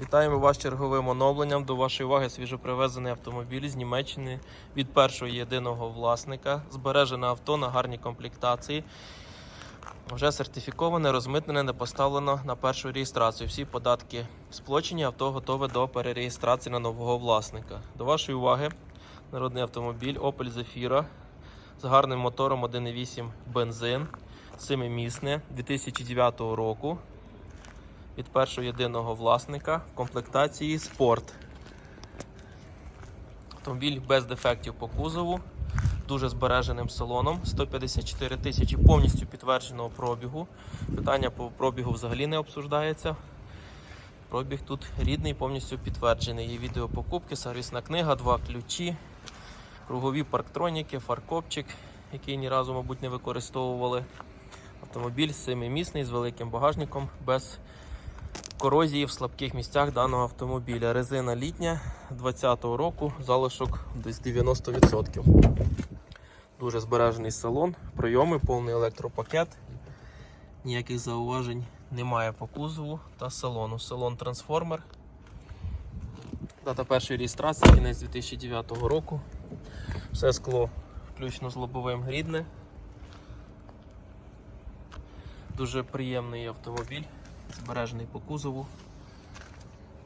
Вітаємо вас черговим оновленням. До вашої уваги свіжопривезений автомобіль з Німеччини від першого єдиного власника. Збережене авто на гарній комплектації. Вже сертифіковане, розмитнене, не поставлено на першу реєстрацію. Всі податки сплочені, авто готове до перереєстрації на нового власника. До вашої уваги народний автомобіль Opel Zafira з гарним мотором 1.8 бензин, 7-місне 2009 року від першого єдиного власника комплектації спорт. Автомобіль без дефектів по кузову, дуже збереженим салоном, 154 тисячі повністю підтвердженого пробігу. Питання по пробігу взагалі не обсуждається. Пробіг тут рідний, повністю підтверджений. Є відео покупки, сервісна книга, два ключі, кругові парктроніки, фаркопчик, який ні разу, мабуть, не використовували. Автомобіль семимісний з великим багажником, без корозії в слабких місцях даного автомобіля. Резина літня 20-го року, залишок десь 90%. Дуже збережений салон, прийоми, повний електропакет. Ніяких зауважень немає по кузову та салону. Салон трансформер. Дата першої реєстрації, кінець 2009 року. Все скло включно з лобовим рідне. Дуже приємний автомобіль, збережений по кузову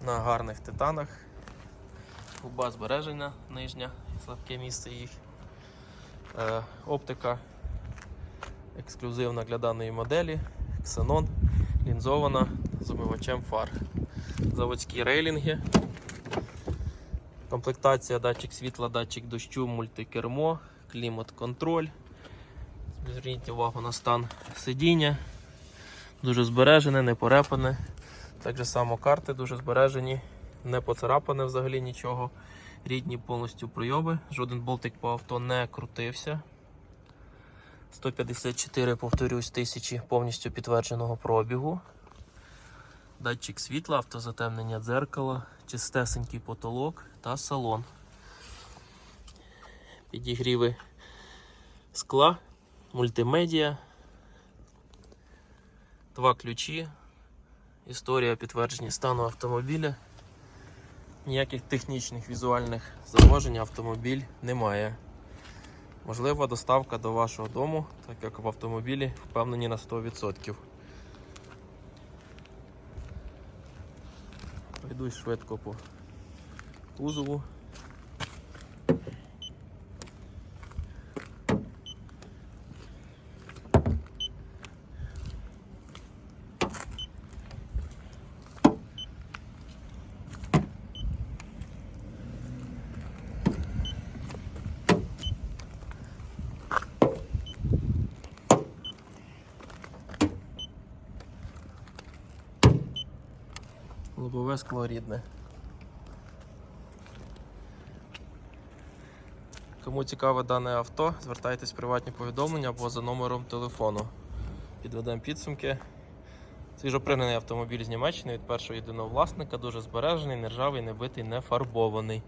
на гарних титанах. Губа збережена нижня, слабке місце їх. Е, оптика ексклюзивна для даної моделі, ксенон, лінзована з омивачем фар. Заводські рейлінги. Комплектація датчик світла, датчик дощу, мультикермо, клімат-контроль. Зверніть увагу на стан сидіння. Дуже збережене, не порепане. Так же само карти дуже збережені, не поцарапане взагалі нічого. Рідні повністю пройоби. Жоден болтик по авто не крутився. 154, повторюсь, тисячі повністю підтвердженого пробігу. Датчик світла, автозатемнення дзеркала, чистесенький потолок та салон. Підігріви скла, мультимедіа, два ключі, історія підтвердження стану автомобіля. Ніяких технічних візуальних зауважень автомобіль не має. Можлива доставка до вашого дому, так як в автомобілі впевнені на 100%. Пройдусь швидко по кузову. Лобове скло рідне. Кому цікаве дане авто, звертайтесь в приватні повідомлення або за номером телефону. Підведемо підсумки. Свіжопригнаний автомобіль з Німеччини від першого єдиного власника, дуже збережений, нержавий, не битий, не фарбований.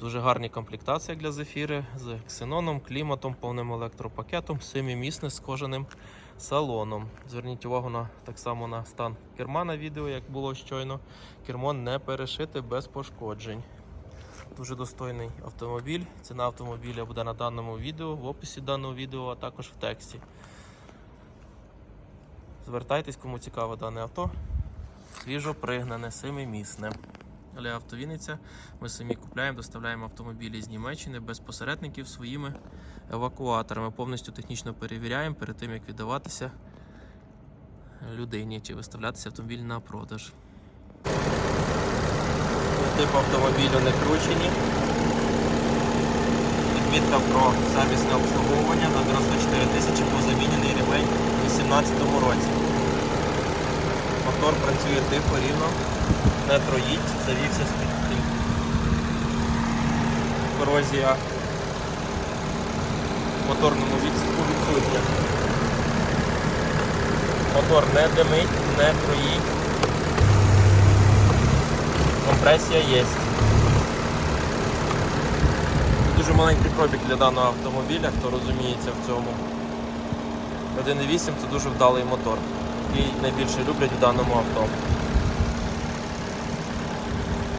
Дуже гарні комплектації для зефіри з ксеноном, кліматом, повним електропакетом, семимісне з кожаним салоном. Зверніть увагу на так само на стан керма на відео, як було щойно. Кермо не перешите без пошкоджень. Дуже достойний автомобіль. Ціна автомобіля буде на даному відео, в описі даного відео, а також в тексті. Звертайтесь, кому цікаве дане авто. Свіжо пригнане, семимісне. Але автовіниця ми самі купляємо, доставляємо автомобілі з Німеччини без посередників своїми евакуаторами. Повністю технічно перевіряємо перед тим, як віддаватися людині чи виставлятися автомобіль на продаж. Тип автомобілю не кручені. Відмітка про сервісне обслуговування на 94 тисячі позамінений ремень у 2018 році. Мотор працює тихо, рівно, не троїть, завівся з під Корозія в моторному відсіку відсутня. Мотор не димить, не троїть. Компресія є. Дуже маленький пробіг для даного автомобіля, хто розуміється в цьому. 1.8 це дуже вдалий мотор, який найбільше люблять в даному авто.